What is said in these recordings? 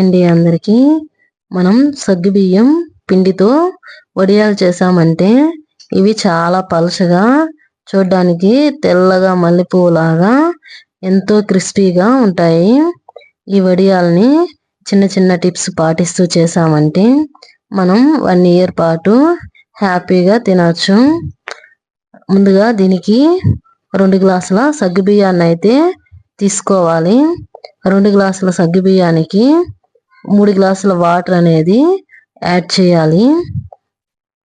అండి అందరికీ. మనం సగ్గుబియ్యం పిండితో వడియాలు చేసామంటే ఇవి చాలా పలుచగా చూడ్డానికి తెల్లగా మల్లెపువ్వులాగా ఎంతో క్రిస్పీగా ఉంటాయి. ఈ వడియాల్ని చిన్న చిన్న టిప్స్ పాటిస్తూ చేసామంటే మనం వన్ ఇయర్ పాటు హ్యాపీగా తినచ్చు. ముందుగా దీనికి రెండు గ్లాసుల సగ్గుబియ్యాన్ని అయితే తీసుకోవాలి. రెండు గ్లాసుల సగ్గుబియ్యానికి మూడు గ్లాసుల వాటర్ అనేది యాడ్ చేయాలి.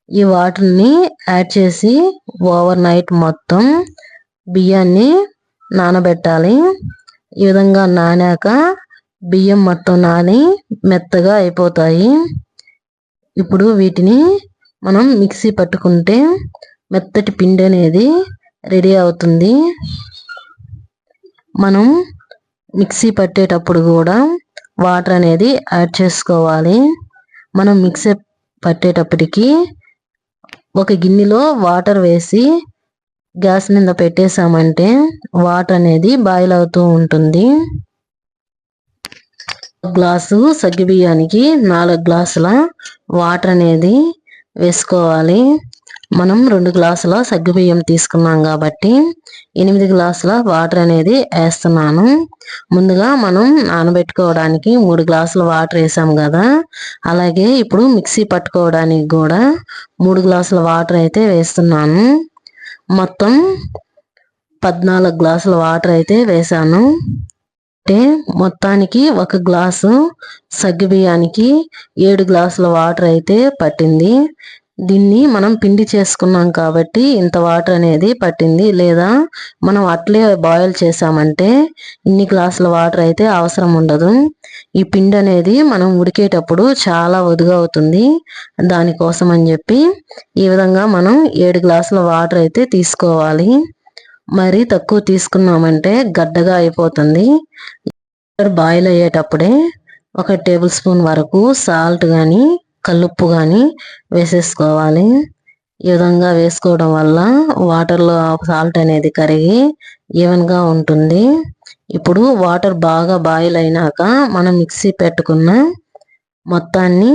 ఈ వాటర్ని యాడ్ చేసి ఓవర్ నైట్ మొత్తం బియ్యాన్ని నానబెట్టాలి. ఈ విధంగా నానాక బియ్యం మొత్తం నాని మెత్తగా అయిపోతాయి. ఇప్పుడు వీటిని మనం మిక్సీ పట్టుకుంటే మెత్తటి పిండి అనేది రెడీ అవుతుంది. మనం మిక్సీ పట్టేటప్పుడు కూడా వాటర్ అనేది యాడ్ చేసుకోవాలి. మనం మిక్సీ పట్టేటప్పటికి ఒక గిన్నెలో వాటర్ వేసి గ్యాస్ మీద పెట్టేసామంటే వాటర్ అనేది బాయిల్ అవుతూ ఉంటుంది. గ్లాసు సగ్గి బియ్యానికి నాలుగు గ్లాసుల వాటర్ అనేది వేసుకోవాలి. మనం రెండు గ్లాసుల సగ్గుబియ్యం తీసుకున్నాం కాబట్టి ఎనిమిది గ్లాసుల వాటర్ అనేది వేస్తున్నాను. ముందుగా మనం నానబెట్టుకోవడానికి మూడు గ్లాసుల వాటర్ వేసాం కదా. అలాగే ఇప్పుడు మిక్సీ పట్టుకోవడానికి కూడా మూడు గ్లాసుల వాటర్ అయితే వేస్తున్నాను. మొత్తం పద్నాలుగు గ్లాసుల వాటర్ అయితే వేసాను. అంటే మొత్తానికి ఒక గ్లాసు సగ్గుబియ్యానికి ఏడు గ్లాసుల వాటర్ అయితే పట్టింది. దీన్ని మనం పిండి చేసుకున్నాం కాబట్టి ఇంత వాటర్ అనేది పట్టింది. లేదా మనం అట్లే బాయిల్ చేసామంటే ఇన్ని గ్లాసుల వాటర్ అయితే అవసరం ఉండదు. ఈ పిండి అనేది మనం ఉడికేటప్పుడు చాలా వదుగా అవుతుంది. దానికోసం అని చెప్పి ఈ విధంగా మనం ఏడు గ్లాసుల వాటర్ అయితే తీసుకోవాలి. మరి తక్కువ తీసుకున్నామంటే గడ్డగా అయిపోతుంది. బాయిల్ అయ్యేటప్పుడే ఒక టేబుల్ స్పూన్ వరకు సాల్ట్ కానీ కల్లుప్పు కానీ వేసేసుకోవాలి. ఈ విధంగా వేసుకోవడం వల్ల వాటర్లో సాల్ట్ అనేది కరిగి ఈవెన్గా ఉంటుంది. ఇప్పుడు వాటర్ బాగా బాయిల్ అయినాక మనం మిక్సీ పెట్టుకున్న మొత్తాన్ని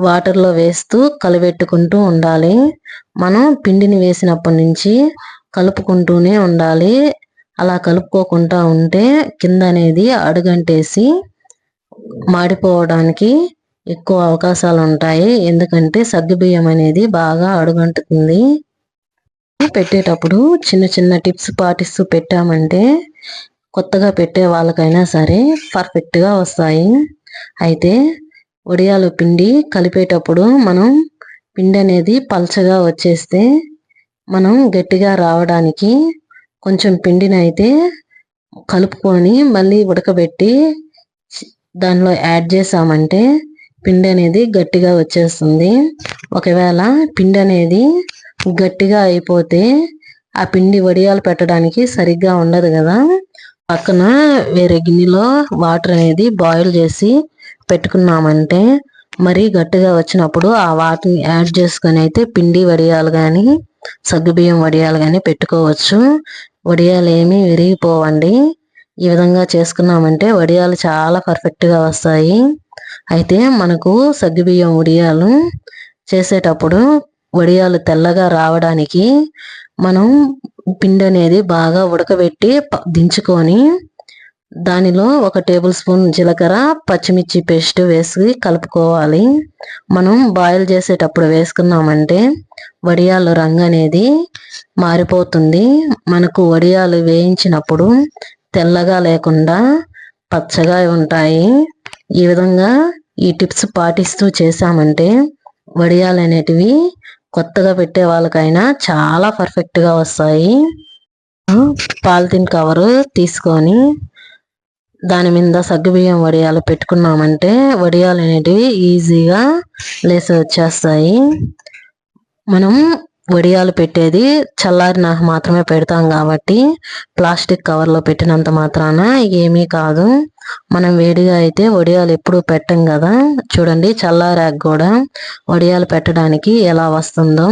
వాటర్లో వేస్తూ కలిపెట్టుకుంటూ ఉండాలి. మనం పిండిని వేసినప్పటి నుంచి కలుపుకుంటూనే ఉండాలి. అలా కలుపుకోకుండా ఉంటే కింద అనేది అడుగంటేసి మాడిపోవడానికి ఎక్కువ అవకాశాలు ఉంటాయి ఎందుకంటే సగ్గుబియ్యం అనేది బాగా అడుగంటుతుంది. పెట్టేటప్పుడు చిన్న చిన్న టిప్స్ పాటిస్తూ పెట్టామంటే కొత్తగా పెట్టే వాళ్ళకైనా సరే పర్ఫెక్ట్గా వస్తాయి. అయితే వడియాలు పిండి కలిపేటప్పుడు మనం పిండి అనేది పల్చగా వచ్చేస్తే మనం గట్టిగా రావడానికి కొంచెం పిండిని అయితే కలుపుకొని మళ్ళీ ఉడకబెట్టి దానిలో యాడ్ చేసామంటే పిండి అనేది గట్టిగా వచ్చేస్తుంది. ఒకవేళ పిండి అనేది గట్టిగా అయిపోతే ఆ పిండి వడియాలు పెట్టడానికి సరిగ్గా ఉండదు కదా. పక్కన వేరే గిన్నెలో వాటర్ అనేది బాయిల్ చేసి పెట్టుకున్నామంటే మరీ గట్టిగా వచ్చినప్పుడు ఆ వాటిని యాడ్ చేసుకొని అయితే పిండి వడియాలు కానీ సగ్గుబియ్యం వడియాలు కానీ పెట్టుకోవచ్చు. వడియాలు ఏమీ విరిగిపోవండి. ఈ విధంగా చేసుకున్నామంటే వడియాలు చాలా పర్ఫెక్ట్గా వస్తాయి. అయితే మనకు సగ్గుబియ్యం వడియాలు చేసేటప్పుడు వడియాలు తెల్లగా రావడానికి మనం పిండి అనేది బాగా ఉడకబెట్టి దించుకొని దానిలో ఒక టేబుల్ స్పూన్ జీలకర్ర పచ్చిమిర్చి పేస్ట్ వేసి కలుపుకోవాలి. మనం బాయిల్ చేసేటప్పుడు వేసుకున్నామంటే వడియాలు రంగు అనేది మారిపోతుంది. మనకు వడియాలు వేయించినప్పుడు తెల్లగా లేకుండా పచ్చగా ఉంటాయి. ఈ విధంగా ఈ టిప్స్ పాటిస్తూ చేసామంటే వడియాలు అనేటివి కొత్తగా పెట్టే వాళ్ళకైనా చాలా పర్ఫెక్ట్గా వస్తాయి. పాలిథిన్ కవరు తీసుకొని దాని మీద సగ్గుబియ్యం వడియాలు పెట్టుకున్నామంటే వడియాలు అనేటివి ఈజీగా లేసి వచ్చేస్తాయి. మనం వడియాలు పెట్టేది చల్లారినాక మాత్రమే పెడతాం కాబట్టి ప్లాస్టిక్ కవర్లో పెట్టినంత మాత్రాన ఏమీ కాదు. మనం వేడిగా అయితే వడియాలు ఎప్పుడు పెట్టం కదా. చూడండి చల్లారాక కూడా వడియాలు పెట్టడానికి ఎలా వస్తుందో.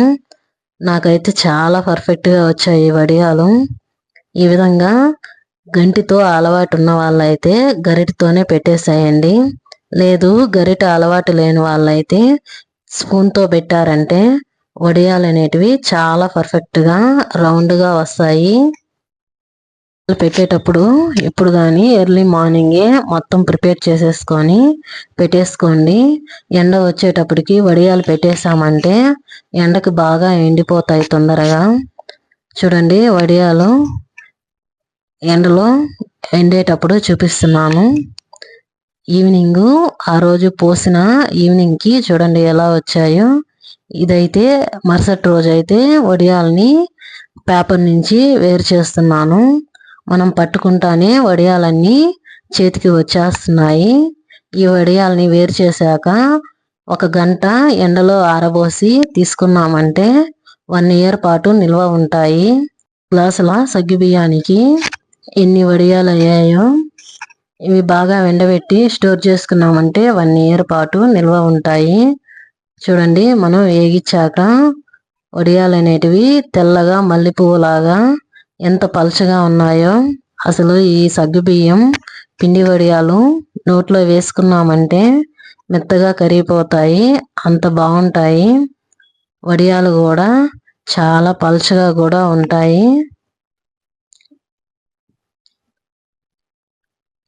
నాకైతే చాలా పర్ఫెక్ట్గా వచ్చాయి వడియాలు. ఈ విధంగా గంటితో అలవాటు ఉన్న వాళ్ళైతే గరిటితోనే పెట్టేసేయండి. లేదు గరిట అలవాటు లేని వాళ్ళైతే స్పూన్తో పెట్టారంటే వడియాలు అనేటివి చాలా పర్ఫెక్ట్గా రౌండ్గా వస్తాయి. పెట్టేటప్పుడు ఎప్పుడు కానీ ఎర్లీ మార్నింగే మొత్తం ప్రిపేర్ చేసేసుకొని పెట్టేసుకోండి. ఎండ వచ్చేటప్పటికి వడియాలు పెట్టేసామంటే ఎండకు బాగా ఎండిపోతాయి తొందరగా. చూడండి వడియాలు ఎండలో ఎండేటప్పుడు చూపిస్తున్నాను. ఈవినింగ్ ఆ రోజు పోసిన ఈవినింగ్కి చూడండి ఎలా వచ్చాయో. ఇదైతే మరుసటి రోజు అయితే వడియాలని పేపర్ నుంచి వేరు చేస్తున్నాను. మనం పట్టుకుంటానే వడియాలన్నీ చేతికి వచ్చేస్తున్నాయి. ఈ వడియాలని వేరు చేశాక ఒక గంట ఎండలో ఆరబోసి తీసుకున్నామంటే వన్ ఇయర్ పాటు నిల్వ ఉంటాయి. గ్లాసుల సగ్గు బియ్యానికి ఎన్ని వడియాలు అయ్యాయో ఇవి బాగా ఎండబెట్టి స్టోర్ చేసుకున్నామంటే వన్ ఇయర్ పాటు నిల్వ ఉంటాయి. చూడండి మనం వేగించాక వడియాలు అనేటివి తెల్లగా మల్లె పువ్వులాగా ఎంత పలుచగా ఉన్నాయో అసలు ఈ సగ్గు బియ్యం పిండి వడియాలు నోట్లో వేసుకున్నామంటే మెత్తగా కరిగిపోతాయి అంత బాగుంటాయి. వడియాలు కూడా చాలా పలుచగా కూడా ఉంటాయి.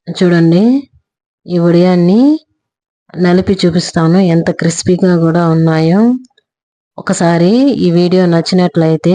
చూడండి ఈ వడియాన్ని నలిపి చూపిస్తాను ఎంత క్రిస్పీగా కూడా ఉన్నాయో. ఒకసారి ఈ వీడియో నచ్చినట్లయితే